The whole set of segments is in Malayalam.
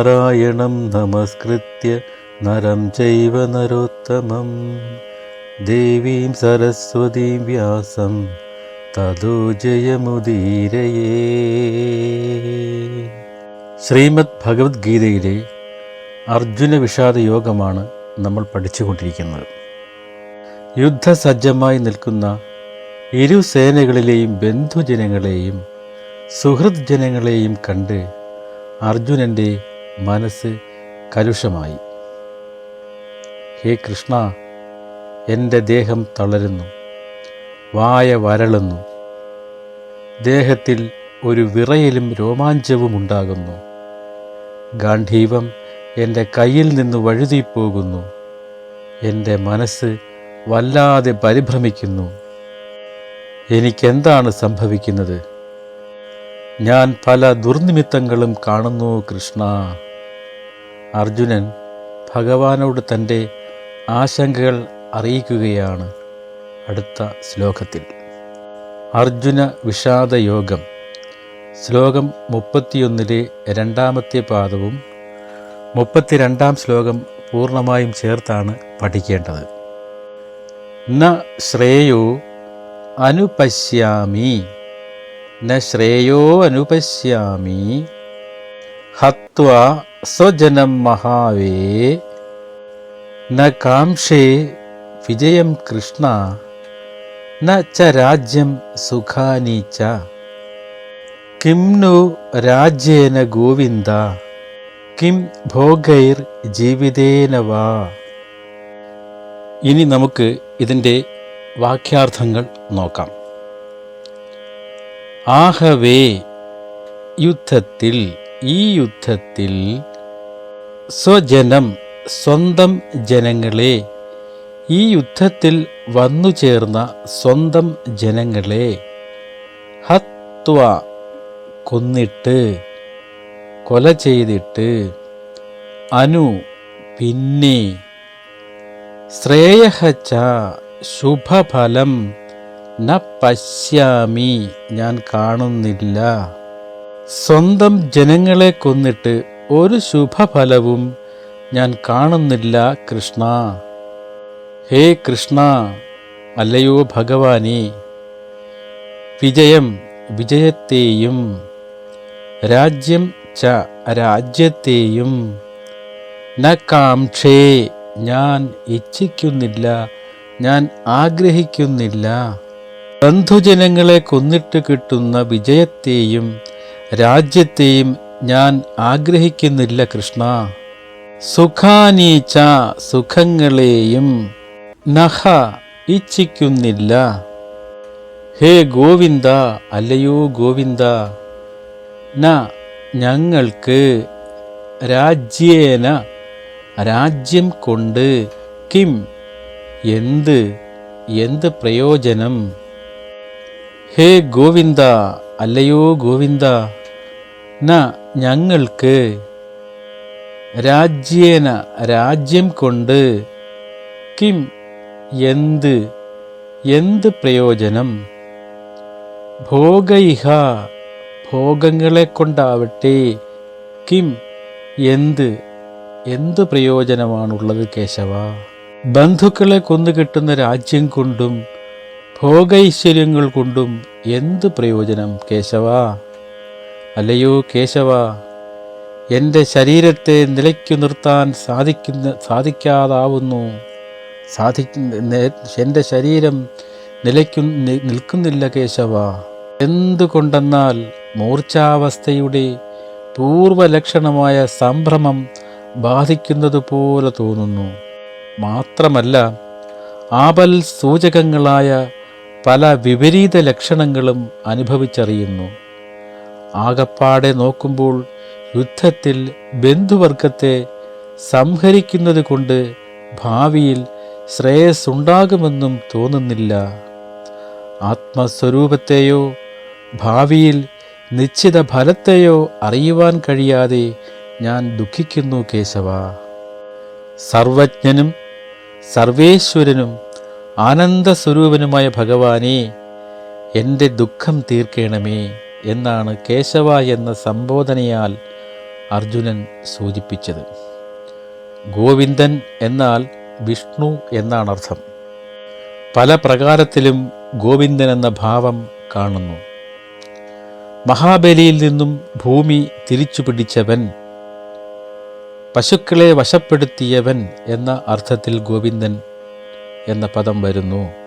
നാരായണം നമസ്കൃത്യ നരം ചൈവ നരോത്തമം. ദേവീം സരസ്വതീം വ്യാസം തതോ ജയമുദീരയേ. ശ്രീമദ് ഭഗവത്ഗീതയിലെ അർജുന വിഷാദ യോഗമാണ് നമ്മൾ പഠിച്ചുകൊണ്ടിരിക്കുന്നത്. യുദ്ധസജ്ജമായി നിൽക്കുന്ന ഇരു സേനകളിലെയും ബന്ധുജനങ്ങളെയും സുഹൃത് ജനങ്ങളെയും കണ്ട് അർജുനന്റെ മനസ്സ് കലുഷമായി. ഹേ കൃഷ്ണ എന്റെ ദേഹം തളരുന്നു. വായ വരളുന്നു. ദേഹത്തിൽ ഒരു വിറയിലും രോമാഞ്ചവും ഉണ്ടാകുന്നു. ഗാന്ധീവം എന്റെ കയ്യിൽ നിന്ന് വഴുതിപ്പോകുന്നു. എന്റെ മനസ്സ് വല്ലാതെ പരിഭ്രമിക്കുന്നു. എനിക്കെന്താണ് സംഭവിക്കുന്നത്? ഞാൻ പല ദുർനിമിത്തങ്ങളും കാണുന്നു കൃഷ്ണ. അർജുനൻ ഭഗവാനോട് തന്റെ ആശങ്കകൾ അറിയിക്കുകയാണ് അടുത്ത ശ്ലോകത്തിൽ. അർജുന വിഷാദയോഗം ശ്ലോകം മുപ്പത്തിയൊന്നിലെ രണ്ടാമത്തെ പാദവും മുപ്പത്തിരണ്ടാം ശ്ലോകം പൂർണമായും ചേർത്താണ് പഠിക്കേണ്ടത്. ന ശ്രേയോ അനുപശ്യാമി. ന ശ്രേയോ അനുപശ്യാമി. ഹത്വ സ്വജനം മഹാവേ. ന കാംക്ഷേ വിജയം കൃഷ്ണ. ന ച രാജ്യം സുഖാനി ച. കിം നു രാജ്യേന ഗോവിന്ദ. കിം ഭോഗൈർ ജീവിതേന വാ. ഇനി നമുക്ക് ഇതിന്റെ വാക്യാർത്ഥങ്ങൾ നോക്കാം. ആഹവേ യുദ്ധത്തിൽ ഈ യുദ്ധത്തിൽ സ്വജനം സ്വന്തം ജനങ്ങളെ. ഈ യുദ്ധത്തിൽ വന്നു ചേർന്ന സ്വന്തം ജനങ്ങളെ. ഹത്വ കൊന്നിട്ട് കൊല ചെയ്തിട്ട് അനു പിന്നെ. ശ്രേയഹച്ച ശുഭഫലം ന പശ്യാമി ഞാൻ കാണുന്നില്ല. സ്വന്തം ജനങ്ങളെ കൊന്നിട്ട് ഒരു ശുഭഫലവും ഞാൻ കാണുന്നില്ല കൃഷ്ണ. ഹേ കൃഷ്ണ അല്ലയോ ഭഗവാനെ. വിജയം വിജയത്തെയും രാജ്യം ച രാജ്യത്തെയും. ന കാംക്ഷേ ഞാൻ ഇച്ഛിക്കുന്നില്ല ഞാൻ ആഗ്രഹിക്കുന്നില്ല. ബന്ധുജനങ്ങളെ കൊന്നിട്ട് കിട്ടുന്ന വിജയത്തെയും രാജ്യത്തെയും ഞാൻ ആഗ്രഹിക്കുന്നില്ല കൃഷ്ണ. സുഖാനീച്ച സുഖങ്ങളെയും നഹ ഇച്ഛിക്കുന്നില്ല. ഹേ ഗോവിന്ദ അല്ലയോ ഗോവിന്ദ ന ഞങ്ങൾക്ക് രാജ്യേന രാജ്യം കൊണ്ട് കിം എന്ത് എന്ത് പ്രയോജനം? ഹേ ഗോവിന്ദ അല്ലയോ ഗോവിന്ദ ന ഞങ്ങൾക്ക് രാജ്യേന രാജ്യം കൊണ്ട് കിം എന്ത് എന്ത് പ്രയോജനം? ഭോഗൈഹ ഭോഗങ്ങളെ കൊണ്ടാവട്ടെ. കിം എന്ത് എന്ത് പ്രയോജനമാണുള്ളത് കേശവ? ബന്ധുക്കളെ കൊന്നു കിട്ടുന്ന രാജ്യം കൊണ്ടും ഭോഗൈശ്വര്യങ്ങൾ കൊണ്ടും എന്ത് പ്രയോജനം കേശവ? അല്ലയോ കേശവ എന്റെ ശരീരത്തെ നിലയ്ക്കു നിർത്താൻ സാധിക്കുന്ന സാധിക്കാതാവുന്നു. സാധിക്കുന്ന എന്റെ ശരീരം നിലയ്ക്കു നിൽക്കുന്നില്ല കേശവ. എന്തുകൊണ്ടെന്നാൽ മൂർച്ഛാവസ്ഥയുടെ പൂർവലക്ഷണമായ സംഭ്രമം ബാധിക്കുന്നത് പോലെ തോന്നുന്നു. മാത്രമല്ല ആപൽ സൂചകങ്ങളായ പല വിപരീത ലക്ഷണങ്ങളും അനുഭവിച്ചറിയുന്നു. ആകപ്പാടെ നോക്കുമ്പോൾ യുദ്ധത്തിൽ ബന്ധുവർഗത്തെ സംഹരിക്കുന്നത് കൊണ്ട് ഭാവിയിൽ ശ്രേയസ്സുണ്ടാകുമെന്നും തോന്നുന്നില്ല. ആത്മസ്വരൂപത്തെയോ ഭാവിയിൽ നിശ്ചിത ഫലത്തെയോ അറിയുവാൻ കഴിയാതെ ഞാൻ ദുഃഖിക്കുന്നു കേശവ. സർവജ്ഞനും സർവേശ്വരനും ആനന്ദസ്വരൂപനുമായ ഭഗവാനെ എന്റെ ദുഃഖം തീർക്കണമേ. എന്നാണ് കേശവ എന്ന സംബോധനയാൽ അർജുനൻ സൂചിപ്പിച്ചത്. ഗോവിന്ദൻ എന്നാൽ വിഷ്ണു എന്നാണ് അർത്ഥം പല പ്രകാരത്തിലും ഗോവിന്ദൻ എന്ന ഭാവം കാണുന്നു. മഹാബലിയിൽ നിന്നും ഭൂമി തിരിച്ചു പിടിച്ചവൻ പശുക്കളെ വശപ്പെടുത്തിയവൻ എന്ന അർത്ഥത്തിൽ ഗോവിന്ദൻ എന്ന പദം വരുന്നു.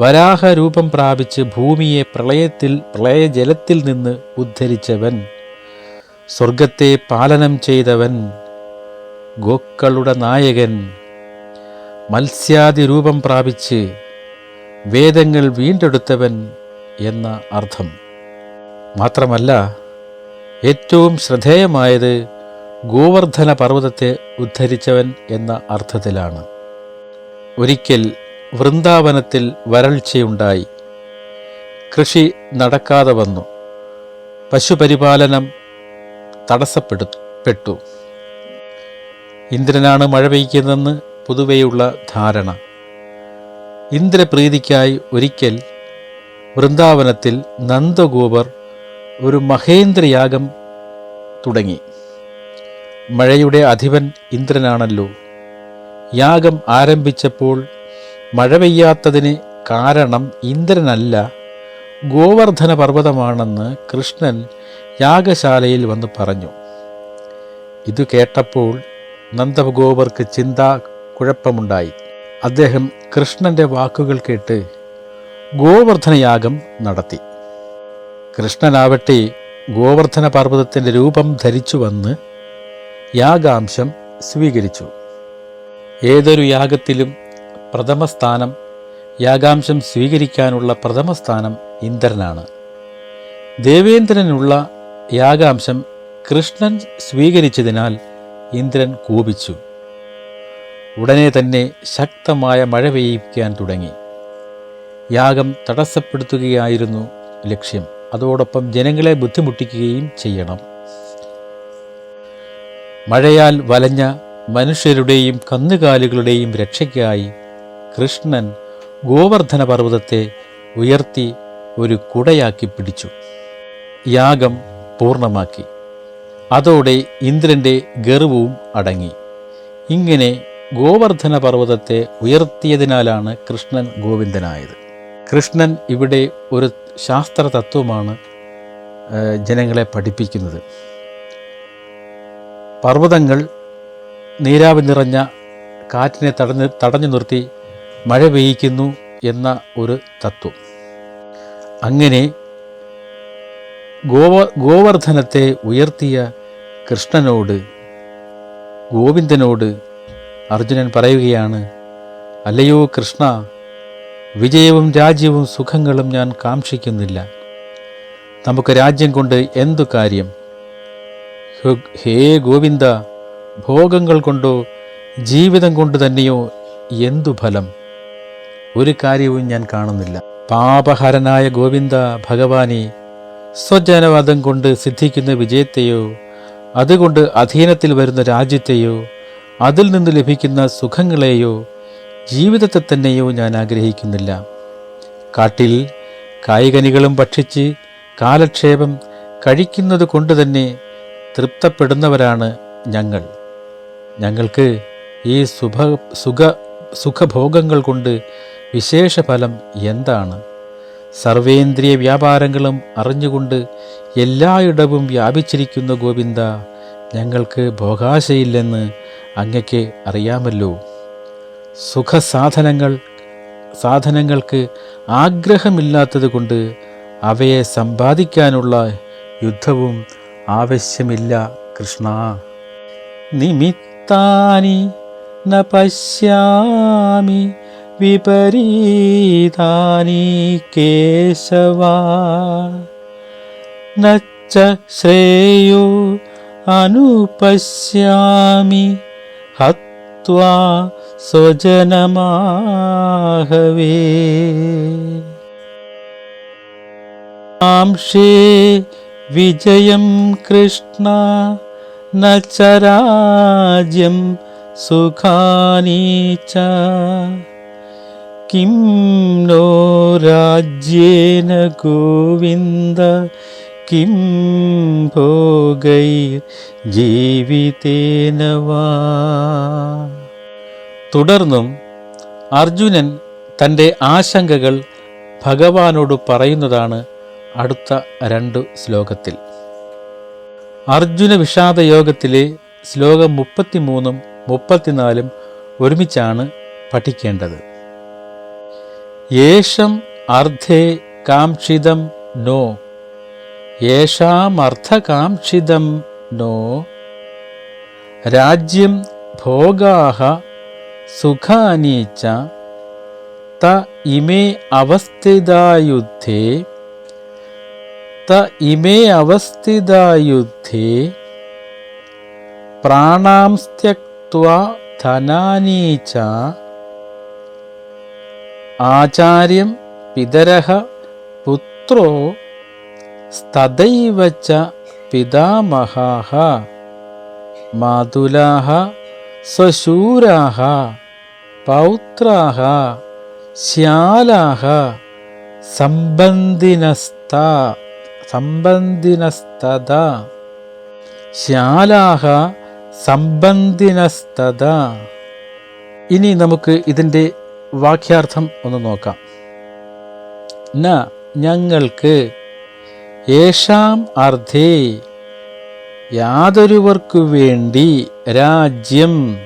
വരാഹ രൂപം പ്രാപിച്ച് ഭൂമിയെ പ്രളയത്തിൽ പ്രളയജലത്തിൽ നിന്ന് ഉദ്ധരിച്ചവൻ സ്വർഗത്തെ പാലനം ചെയ്തവൻ ഗോക്കളുടെ നായകൻ മത്സ്യാദി രൂപം പ്രാപിച്ച് വേദങ്ങൾ വീണ്ടെടുത്തവൻ എന്ന അർത്ഥം. മാത്രമല്ല ഏറ്റവും ശ്രദ്ധേയമായത് ഗോവർദ്ധന പർവതത്തെ ഉദ്ധരിച്ചവൻ എന്ന അർത്ഥത്തിലാണ്. ഒരിക്കൽ വൃന്ദാവനത്തിൽ വരൾച്ചയുണ്ടായി. കൃഷി നടക്കാതെ വന്നു. പശുപരിപാലനം തടസ്സപ്പെടുപ്പെട്ടു. ഇന്ദ്രനാണ് മഴ പെയ്ക്കുന്നതെന്ന് പൊതുവെയുള്ള ധാരണ. ഇന്ദ്രപ്രീതിക്കായി ഒരിക്കൽ വൃന്ദാവനത്തിൽ നന്ദഗോപർ ഒരു മഹേന്ദ്രയാഗം തുടങ്ങി. മഴയുടെ അധിപൻ ഇന്ദ്രനാണല്ലോ. യാഗം ആരംഭിച്ചപ്പോൾ മഴ പെയ്യാത്തതിന് കാരണം ഇന്ദ്രനല്ല. ഗോവർദ്ധന പർവതമാണെന്ന് കൃഷ്ണൻ യാഗശാലയിൽ വന്ന് പറഞ്ഞു. ഇത് കേട്ടപ്പോൾ നന്ദഗോപർക്ക് ചിന്താ കുഴപ്പമുണ്ടായി. അദ്ദേഹം കൃഷ്ണന്റെ വാക്കുകൾ കേട്ട് ഗോവർദ്ധനയാഗം നടത്തി. കൃഷ്ണനാവട്ടെ ഗോവർദ്ധന പർവതത്തിന്റെ രൂപം ധരിച്ചു വന്ന് യാഗാംശം സ്വീകരിച്ചു. ഏതൊരു യാഗത്തിലും പ്രഥമ സ്ഥാനം യാഗാംശം സ്വീകരിക്കാനുള്ള പ്രഥമസ്ഥാനം ഇന്ദ്രനാണ്. ദേവേന്ദ്രനുള്ള യാഗാംശം കൃഷ്ണൻ സ്വീകരിച്ചതിനാൽ ഇന്ദ്രൻ കോപിച്ചു. ഉടനെ തന്നെ ശക്തമായ മഴ പെയ്യിക്കാൻ തുടങ്ങി. യാഗം തടസ്സപ്പെടുത്തുകയായിരുന്നു ലക്ഷ്യം. അതോടൊപ്പം ജനങ്ങളെ ബുദ്ധിമുട്ടിക്കുകയും ചെയ്യണം. മഴയാൽ വലഞ്ഞ മനുഷ്യരുടെയും കന്നുകാലികളുടെയും രക്ഷയ്ക്കായി കൃഷ്ണൻ ഗോവർദ്ധന പർവതത്തെ ഉയർത്തി ഒരു കുടയാക്കി പിടിച്ചു. യാഗം പൂർണമാക്കി. അതോടെ ഇന്ദ്രന്റെ ഗർവവും അടങ്ങി. ഇങ്ങനെ ഗോവർദ്ധന പർവതത്തെ ഉയർത്തിയതിനാലാണ് കൃഷ്ണൻ ഗോവിന്ദനായത്. കൃഷ്ണൻ ഇവിടെ ഒരു ശാസ്ത്ര തത്വമാണ് ജനങ്ങളെ പഠിപ്പിക്കുന്നത്. പർവതങ്ങൾ നീരാവി നിറഞ്ഞ കാറ്റിനെ തടഞ്ഞ് തടഞ്ഞു നിർത്തി മഴ പെയ്യിക്കുന്നു എന്ന ഒരു തത്വം. അങ്ങനെ ഗോവ ഗോവർദ്ധനത്തെ ഉയർത്തിയ കൃഷ്ണനോട് ഗോവിന്ദനോട് അർജുനൻ പറയുകയാണ് അല്ലയോ കൃഷ്ണ വിജയവും രാജ്യവും സുഖങ്ങളും ഞാൻ കാക്ഷിക്കുന്നില്ല. നമുക്ക് രാജ്യം കൊണ്ട് എന്തു കാര്യം? ഹേ ഗോവിന്ദ ഭോഗങ്ങൾ കൊണ്ടോ ജീവിതം കൊണ്ട് തന്നെയോ എന്തു ഫലം? ഒരു കാര്യവും ഞാൻ കാണുന്നില്ല. പാപഹരനായ ഗോവിന്ദ ഭഗവാനെ സ്വജനവാദം കൊണ്ട് സിദ്ധിക്കുന്ന വിജയത്തെയോ അതുകൊണ്ട് അധീനത്തിൽ വരുന്ന രാജ്യത്തെയോ അതിൽ നിന്ന് ലഭിക്കുന്ന സുഖങ്ങളെയോ ജീവിതത്തെ തന്നെയോ ഞാൻ ആഗ്രഹിക്കുന്നില്ല. കാട്ടിൽ കായികനികളും ഭക്ഷിച്ച് കാലക്ഷേപം കഴിക്കുന്നത് കൊണ്ട് തന്നെ തൃപ്തപ്പെടുന്നവരാണ് ഞങ്ങൾ. ഞങ്ങൾക്ക് ഈ സുഖ സുഖ സുഖഭോഗങ്ങൾ കൊണ്ട് വിശേഷ ഫലം എന്താണ്? സർവേന്ദ്രിയ വ്യാപാരങ്ങളും അറിഞ്ഞുകൊണ്ട് എല്ലായിടവും വ്യാപിച്ചിരിക്കുന്ന ഗോവിന്ദ ഞങ്ങൾക്ക് ഭോഗാശയില്ലെന്ന് അങ്ങയ്ക്ക് അറിയാമല്ലോ. സുഖസാധനങ്ങൾ സാധനങ്ങൾക്ക് ആഗ്രഹമില്ലാത്തതുകൊണ്ട് അവയെ സമ്പാദിക്കാനുള്ള യുദ്ധവും ആവശ്യമില്ല കൃഷ്ണ. നിമിത്താനി ന പശ്യാമി विपरीतानि केशवा न च श्रेयो अनुपश्यामि हत्वा स्वजनमाहवे अंशे विजयं कृष्णा न च राज्यं सुखानि च കിം നോ രാജ്യേന ഗോവിന്ദ കിം ഭോഗൈ ജീവിതേന വാ തുടർന്നും അർജുനൻ തന്റെ ആശങ്കകൾ ഭഗവാനോട് പറയുന്നതാണ് അടുത്ത രണ്ട് ശ്ലോകത്തിൽ. അർജുന വിഷാദയോഗത്തിലെ ശ്ലോകം മുപ്പത്തിമൂന്നും മുപ്പത്തിനാലും ഒരുമിച്ചാണ് പഠിക്കേണ്ടത്. യേഷം അർദ്ധേ കാംക്ഷിതം നോ. യേഷാമർത്ഥകാംക്ഷിതം നോ. രാജ്യം ഭോഗാഹ സുഖാനി ച ത ഇമേ അവസ്ഥിതായുദ്ധേ. ത ഇമേ അവസ്ഥിതായുദ്ധേ. പ്രാണാംസ്ത്യക്വാ ധനാനി ച ആചാര്യം പിതരഹ പുത്രോ സ്തദൈവ ച മാതുലാഹ മാതുലാः പൗത്രാഹ ശ്യാലാഹ ശ്യാലാः സംബന്ധിനസ്ത സംബന്ധിനസ്തത ശ്യാലാഹ സംബന്ധിനസ്തത ഇനി നമുക്ക് ഇതിന്റെ വാക്യാർത്ഥം ഒന്ന് നോക്കാം. ന ഞങ്ങൾക്ക് യേഷാം അർത്ഥേ യാതൊരുവർക്കു വേണ്ടി രാജ്യം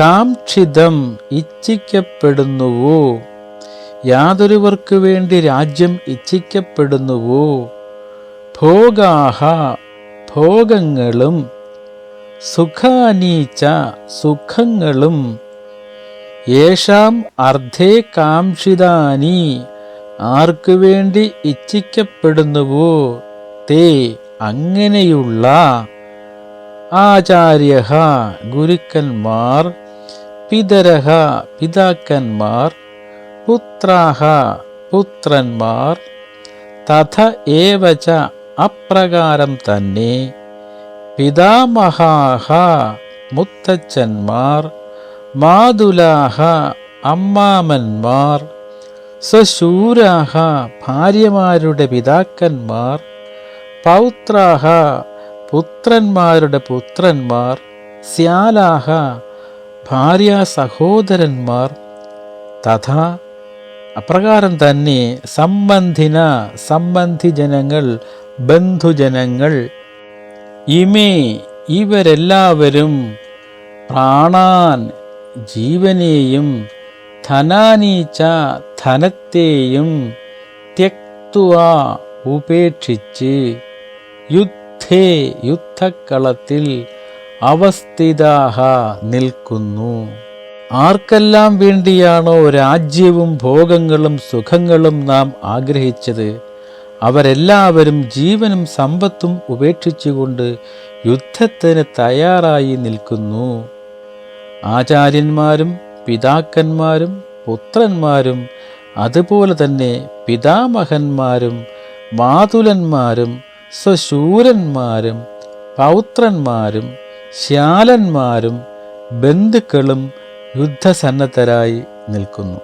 കാംക്ഷിതം ഇച്ഛിക്കപ്പെടുന്നുവോ? യാതൊരുവർക്കു വേണ്ടി രാജ്യം ഇച്ഛിക്കപ്പെടുന്നുവോ? ഭോഗാഹ ഭോഗങ്ങളും സുഖാനീച്ച സുഖങ്ങളും യേഷാം അർദ്ധേ കാംക്ഷിതാനി. ആർക്കു വേണ്ടി ഇച്ഛിക്കപ്പെടുന്നുവോ തേ അങ്ങനെയുള്ള ആചാര്യ ഗുരുക്കന്മാർ പിതരഹ പിതാക്കന്മാർ പുത്രാഹ പുത്രന്മാർ തഥ ഏവച അപ്രകാരം തന്നെ പിതാമഹാഹ മുത്തച്ഛന്മാർ മാതുലാഹ അമ്മാമന്മാർ സശൂരാഹ ഭാര്യമാരുടെ പിതാക്കന്മാർ പൗത്രാഹ പുത്രന്മാരുടെ പുത്രന്മാർ സ്യാലാഹ ഭാര്യ സഹോദരന്മാർ. തഥാ അപ്രകാരം തന്നെ സംബന്ധിന സംബന്ധി ജനങ്ങൾ ബന്ധുജനങ്ങൾ ഇമേ ഇവരെല്ലാവരും പ്രാണാൻ ജീവനെയും ധനാനീച്ച ധനത്തെയും തെക്തുവ ഉപേക്ഷിച്ച് യുദ്ധേ യുദ്ധക്കളത്തിൽ അവസ്ഥിതാഹ നിൽക്കുന്നു. ആർക്കെല്ലാം വേണ്ടിയാണോ രാജ്യവും ഭോഗങ്ങളും സുഖങ്ങളും നാം ആഗ്രഹിച്ചത്? അവരെല്ലാവരും ജീവനും സമ്പത്തും ഉപേക്ഷിച്ചുകൊണ്ട് യുദ്ധത്തിന് തയ്യാറായി നിൽക്കുന്നു. ആചാര്യന്മാരും പിതാക്കന്മാരും പുത്രന്മാരും അതുപോലെ തന്നെ പിതാമഹന്മാരും മാതുലന്മാരും സ്വശൂരന്മാരും പൗത്രന്മാരും ശ്യാലന്മാരും ബന്ധുക്കളും യുദ്ധസന്നദ്ധരായി നിൽക്കുന്നു.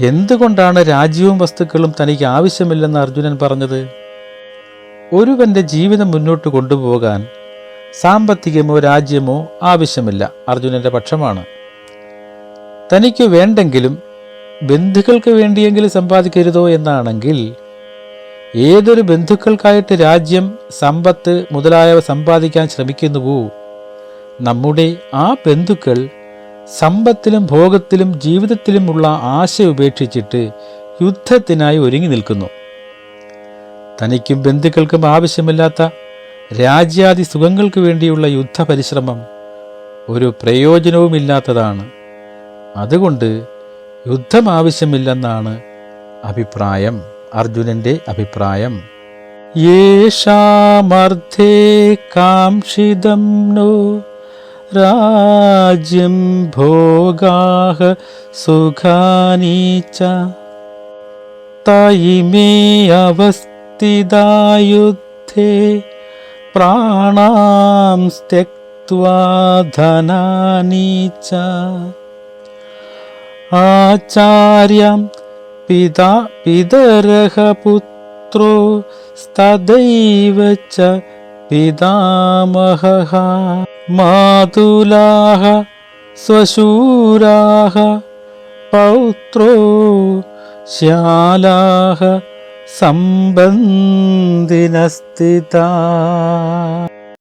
എന്തുകൊണ്ടാണ് രാജ്യവും വസ്തുക്കളും തനിക്ക് ആവശ്യമില്ലെന്ന് അർജുനൻ പറഞ്ഞത്? ഒരുവന്റെ ജീവിതം മുന്നോട്ട് കൊണ്ടുപോകാൻ സാമ്പത്തികമോ രാജ്യമോ ആവശ്യമില്ല. അർജുനന്റെ പക്ഷമാണ്. തനിക്ക് വേണ്ടെങ്കിലും ബന്ധുക്കൾക്ക് വേണ്ടിയെങ്കിലും സമ്പാദിക്കരുതോ എന്നാണെങ്കിൽ ഏതൊരു ബന്ധുക്കൾക്കായിട്ട് രാജ്യം സമ്പത്ത് മുതലായവ സമ്പാദിക്കാൻ ശ്രമിക്കുന്നുവോ? നമ്മുടെ ആ ബന്ധുക്കൾ സമ്പത്തിലും ഭോഗത്തിലും ജീവിതത്തിലുമുള്ള ആശ ഉപേക്ഷിച്ചിട്ട് യുദ്ധത്തിനായി ഒരുങ്ങി നിൽക്കുന്നു. തനിക്കും ബന്ധുക്കൾക്കും ആവശ്യമില്ലാത്ത രാജ്യാദി സുഖങ്ങൾക്ക് വേണ്ടിയുള്ള യുദ്ധ പരിശ്രമം ഒരു പ്രയോജനവുമില്ലാത്തതാണ്. അതുകൊണ്ട് യുദ്ധം ആവശ്യമില്ലെന്നാണ് അഭിപ്രായം അർജുനന്റെ അഭിപ്രായം. കാംക്ഷിതം നോ രാജ്യം ഭോഗാഹ സുഖാനീച്ച തയിമേ അവസ്ഥിതായുദ്ധേ प्राणां त्यक्त्वा धनानि च आचार्यं पिता पितरः पुत्रो स्तदैव च पितामहः मातुलाः स्वशूराः पौत्रो श्यालाः सम्बन्धिनस्थिता